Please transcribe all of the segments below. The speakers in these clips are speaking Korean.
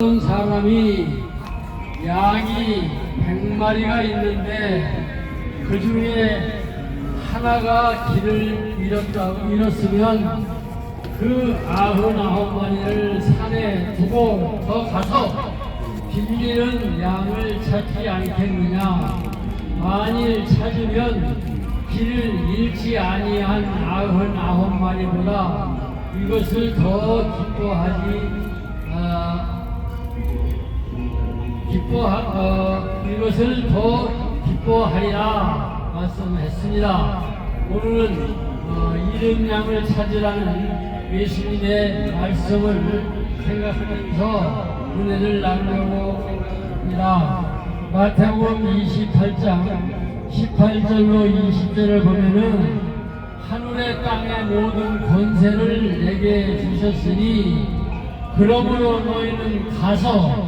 어떤 사람이 양이 100마리가 있는데 그 중에 하나가 길을 잃었다, 잃었으면 그 아흔아홉 마리를 산에 두고 더 가서 빌리는 양을 찾지 않겠느냐. 만일 찾으면 길을 잃지 아니한 아흔아홉 마리보다 이것을 더 기뻐하지 기뻐하, 어, 이것을 더 기뻐하리라 말씀했습니다. 오늘은 어, 이른 양을 찾으라는 예수님의 말씀을 생각하면서 은혜를 나누려고 합니다. 마태복음 28장 18절로 20절을 보면은 하늘의 땅의 모든 권세를 내게 주셨으니 그러므로 너희는 가서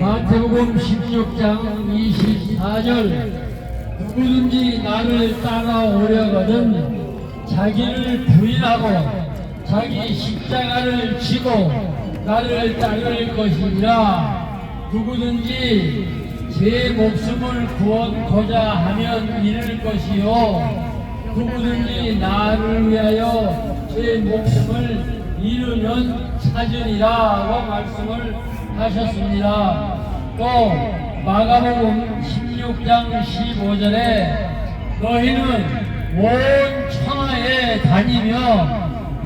마태복음 16장 24절. 누구든지 나를 따라오려거든 자기를 부인하고 자기 십자가를 지고 나를 따를 것이니라. 누구든지 제 목숨을 구원코자 하면 잃을 것이요. 누구든지 나를 위하여 제 목숨을 잃으면 찾으리라고 말씀을 하셨습니다. 또 마가복음 16장 15절에 너희는 온 천하에 다니며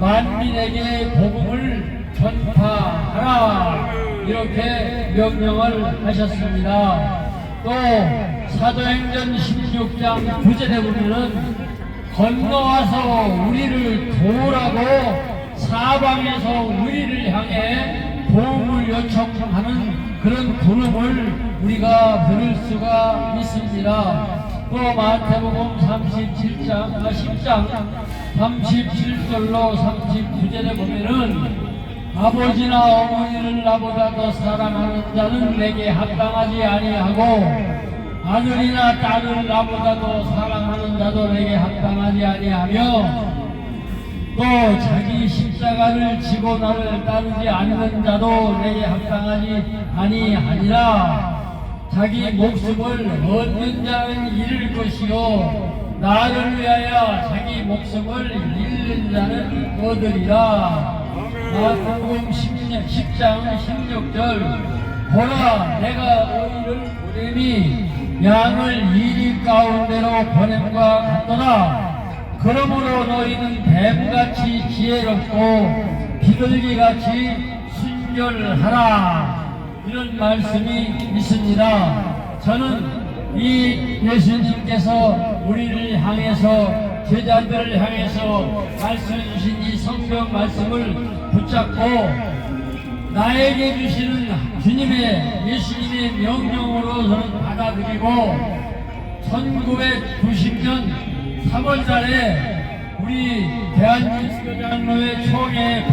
만민에게 복음을 전파하라 이렇게 명령을 하셨습니다. 또 사도행전 16장 9절에 보면은 건너와서 우리를 도우라고 사방에서 우리를 향해 도움을 요청하는 그런 부름을 우리가 들을 수가 있습니다. 또 마태복음 37장, 아, 10장 37절로 39절에 보면은 아버지나 어머니를 나보다 더 사랑하는 자는 내게 합당하지 아니하고 아들이나 딸을 나보다 더 사랑하는 자도 내게 합당하지 아니하며 또 자기 십자가를 지고 나를 따르지 않는 자도 내게 합당하지 아니하니라. 자기 목숨을 얻는 자는 잃을 것이요. 나를 위하여 자기 목숨을 잃는 자는 얻으리라. 마태복음 10장 16절. 보라 내가 너희를 보냄이 양을 이리 가운데로 보냄과 같도다 그러므로 너희는 뱀같이 지혜롭고 비둘기같이 순결하라 이런 말씀이 있습니다. 저는 이 예수님께서 우리를 향해서 제자들을 향해서 말씀해 주신 이 성경 말씀을 붙잡고 나에게 주시는 주님의 예수님의 명령으로 저는 받아들이고 1990년 3월 달에 우리 대한민국장로회 총회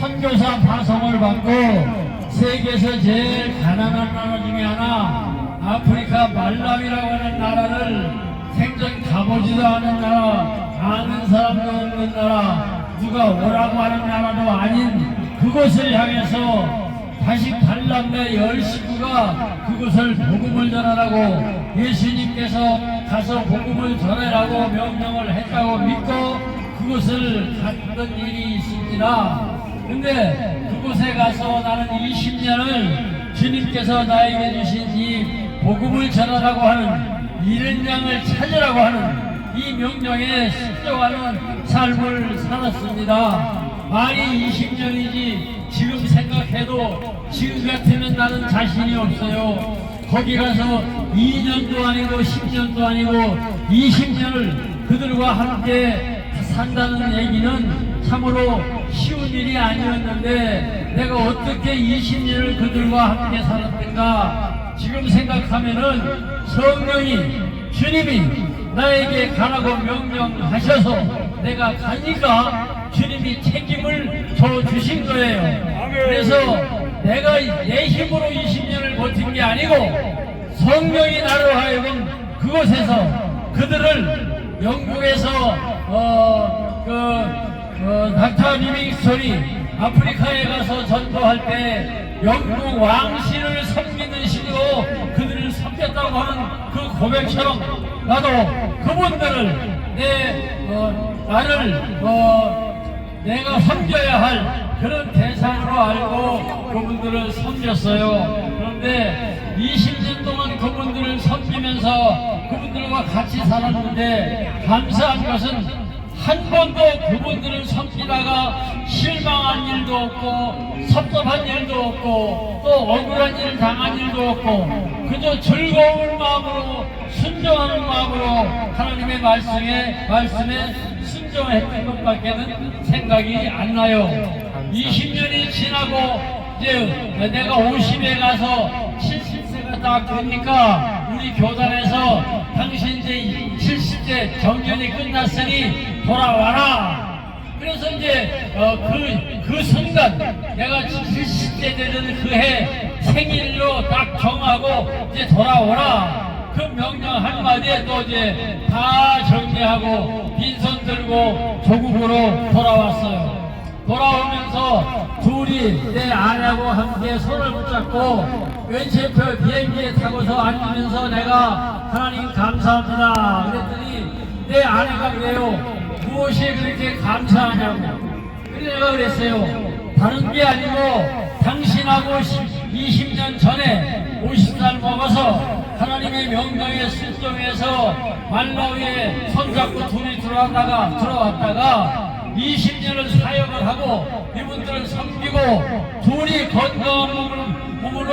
선교사 파송을 받고 세계에서 제일 가난한 나라 중에 하나 아프리카 말라위라고 하는 나라를 생전 가보지도 않은 나라 아는 사람도 없는 나라 누가 오라고 하는 나라도 아닌 그곳을 향해서 다시 반란의 열 식구가 그곳을 복음을 전하라고 예수님께서 가서 복음을 전하라고 명령을 했다고 믿고 그곳을 갔던 일이 있습니다. 근데 그곳에 가서 나는 20년을 주님께서 나에게 주신 이 복음을 전하라고 하는 이른 양을 찾으라고 하는 이 명령에 순종하는 삶을 살았습니다. 많이 20년이지 지금 생각해도 지금 같으면 나는 자신이 없어요. 거기 가서 2년도 아니고 10년도 아니고 20년을 그들과 함께 산다는 얘기는 참으로 쉬운 일이 아니었는데 내가 어떻게 20년을 그들과 함께 살았던가 지금 생각하면은 성령이 주님이 나에게 가라고 명령하셔서 내가 가니까 주님이 책임을 져 주신 거예요. 그래서 내가 내 힘으로 20년을 버틴 게 아니고 성령이 나로 하여금 그곳에서 그들을 영국에서 어그 어, 닥터 리빙스톤이 아프리카에 가서 전도할 때 영국 왕실을 섬기는 식으로 그들을 섬겼다고 하는 그 고백처럼 나도 그분들을 내 어, 나를 어, 내가 섬겨야 할 그런 대상으로 알고 그분들을 섬겼어요. 그런데 20년 동안 그분들을 섬기면서 그분들과 같이 살았는데 감사한 것은 한 번도 그분들을 섬기다가 실망한 일도 없고 섭섭한 일도 없고 또 억울한 일 당한 일도 없고 그저 즐거운 마음으로 순종하는 마음으로 하나님의 말씀에 말씀에 순종했던 것밖에는 생각이 안 나요. 20년이 지나고 이제 내가 50에 가서 70세가 딱 되니까 우리 교단에서 당신 이제 70세 정년이 끝났으니 돌아와라. 그래서 이제 어, 그, 그 순간 내가 70세 되는 그 해 생일로 딱 정하고 이제 돌아오라. 그 명령 한마디에 또 이제 다 정리하고 빈손 들고 조국으로 돌아왔어요. 돌아오면서 둘이 내 아내하고 함께 손을 붙잡고 왼체표 비행기에 타고서 앉으면서 내가 하나님 감사합니다. 그랬더니 내 아내가 그래요. 무엇이 그렇게 감사하냐고. 그래서 내가 그랬어요. 다른 게 아니고 당신하고 20년 전에 50살 먹어서 하나님의 명령에 순종해서 말라위에 손잡고 둘이 들어왔다가 들어왔다가 20년을 사역을 하고 이분들을 섬기고 둘이 건강한 몸으로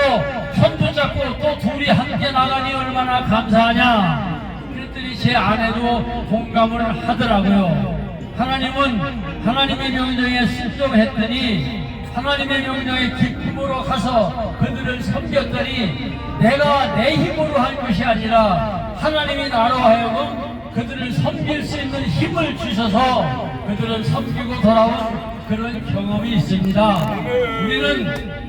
손 붙잡고 또 둘이 함께 나가니 얼마나 감사하냐. 그랬더니 제 아내도 공감을 하더라고요. 하나님은 하나님의 명령에 순종했더니 하나님의 명령에 기쁨으로 가서 그들을 섬겼더니 내가 내 힘으로 한 것이 아니라 하나님이 나로 하여금 그들을 섬길 수 있는 힘을 주셔서 그들을 섬기고 돌아온 그런 경험이 있습니다. 우리는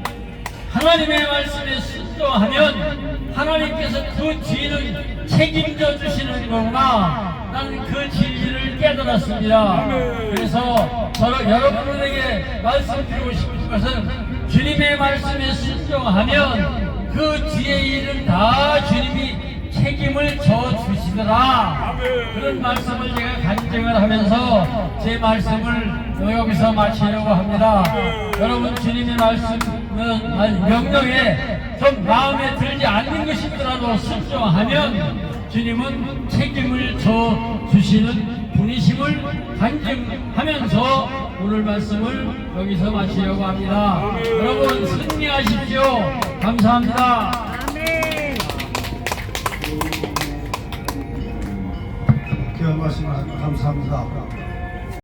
하나님의 말씀에 순종하면 하나님께서 그 뒤는 책임져 주시는 거구나. 나는 그 진리를 깨달았습니다. 그래서 저는 여러분들에게 말씀드리고 싶은 것은 주님의 말씀에 순종하면 그 뒤의 일은 다 주님이 책임을 져 주시더라. 그런 말씀을 제가 간증을 하면서 제 말씀을 여기서 마치려고 합니다. 여러분 주님의 말씀은 명령에 좀 마음에 들지 않는 것이더라도 순종하면 주님은 책임을 져 주시는 분이심을 간증하면서 오늘 말씀을 여기서 마치려고 합니다. 여러분 승리하십시오. 감사합니다. 귀한 말씀 감사합니다.